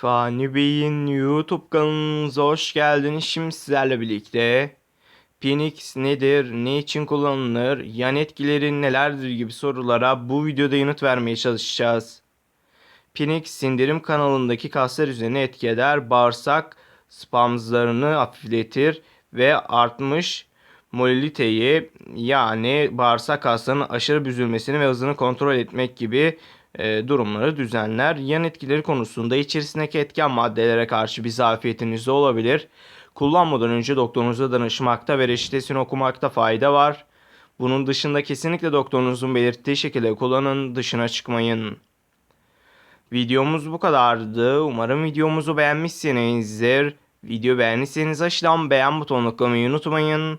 Fani Bey'in YouTube kanalınıza hoş geldiniz. Şimdi sizlerle birlikte Phoenix nedir, ne için kullanılır, yan etkileri nelerdir gibi sorulara bu videoda yanıt vermeye çalışacağız. Phoenix sindirim kanalındaki kaslar üzerine etki eder, bağırsak spazmlarını hafifletir ve artmış moliliteyi yani bağırsak kaslarının aşırı büzülmesini ve hızını kontrol etmek gibi e, durumları düzenler. Yan etkileri konusunda içerisindeki etken maddelere karşı bir zafiyetiniz de olabilir. Kullanmadan önce doktorunuza danışmakta ve reçetesini okumakta fayda var. Bunun dışında kesinlikle doktorunuzun belirttiği şekilde kullanın, dışına çıkmayın. Videomuz bu kadardı. Umarım videomuzu beğenmişsinizdir. Video beğendiyseniz aşağıdan beğen butonuna tıklamayı unutmayın.